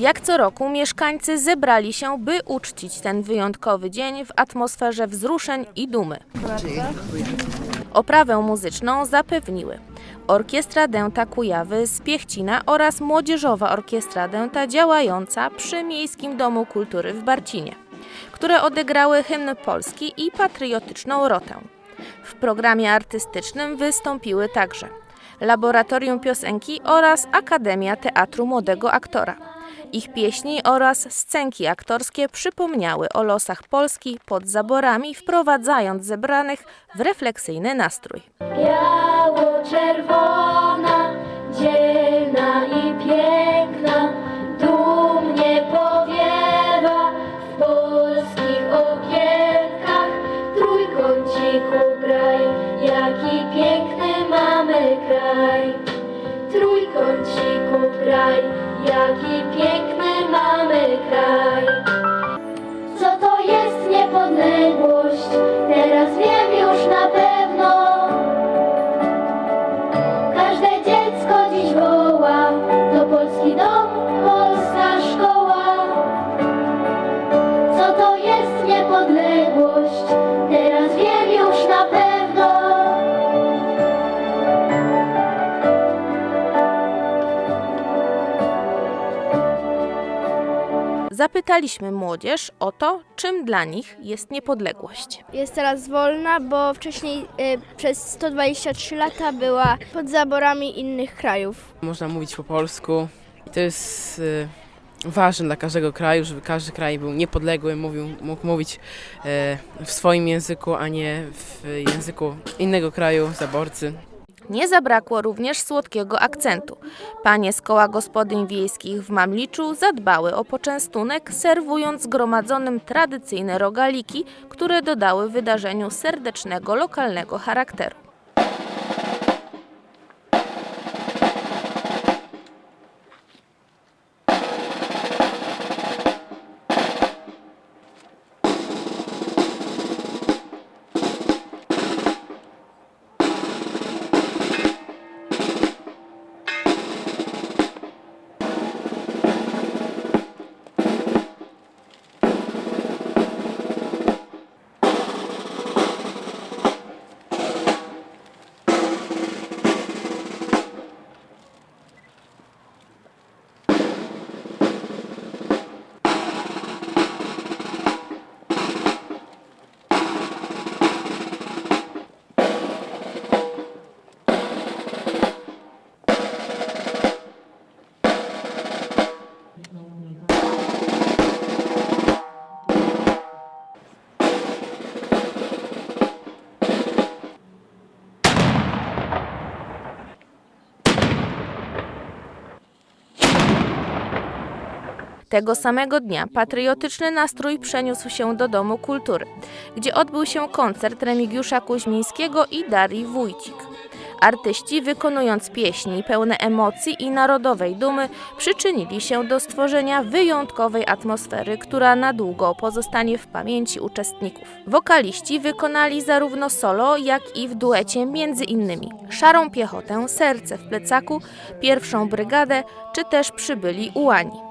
Jak co roku mieszkańcy zebrali się, by uczcić ten wyjątkowy dzień w atmosferze wzruszeń i dumy. Oprawę muzyczną zapewniły Orkiestra Dęta Kujawy z Piechcina oraz Młodzieżowa Orkiestra Dęta działająca przy Miejskim Domu Kultury w Barcinie, które odegrały hymn polski i patriotyczną rotę. W programie artystycznym wystąpiły także Laboratorium Piosenki oraz Akademia Teatru Młodego Aktora. Ich pieśni oraz scenki aktorskie przypomniały o losach Polski pod zaborami, wprowadzając zebranych w refleksyjny nastrój. Biało-czerwona, dzielna i piękna, dumnie powiewa w polskich okienkach. Trójkąciku kraj, jaki piękny mamy kraj. Kraj, jaki piękny mamy kraj. Co to jest niepodległość? Teraz wiem już na pewno. Każde dziecko dziś woła, to polski dom, polska szkoła. Co to jest niepodległość? Zapytaliśmy młodzież o to, czym dla nich jest niepodległość. Jest teraz wolna, bo wcześniej y, przez 123 lata była pod zaborami innych krajów. Można mówić po polsku i to jest y, ważne dla każdego kraju, żeby każdy kraj był niepodległy, mówił, mógł mówić e, w swoim języku, a nie w języku innego kraju, zaborcy. Nie zabrakło również słodkiego akcentu. Panie z koła gospodyń wiejskich w Mamliczu zadbały o poczęstunek, serwując zgromadzonym tradycyjne rogaliki, które dodały wydarzeniu serdecznego lokalnego charakteru. Tego samego dnia patriotyczny nastrój przeniósł się do Domu Kultury, gdzie odbył się koncert Remigiusza Kuźmińskiego i Darii Wójcik. Artyści, wykonując pieśni pełne emocji i narodowej dumy, przyczynili się do stworzenia wyjątkowej atmosfery, która na długo pozostanie w pamięci uczestników. Wokaliści wykonali zarówno solo, jak i w duecie między innymi Szarą Piechotę, Serce w plecaku, Pierwszą Brygadę, czy też przybyli Ułani.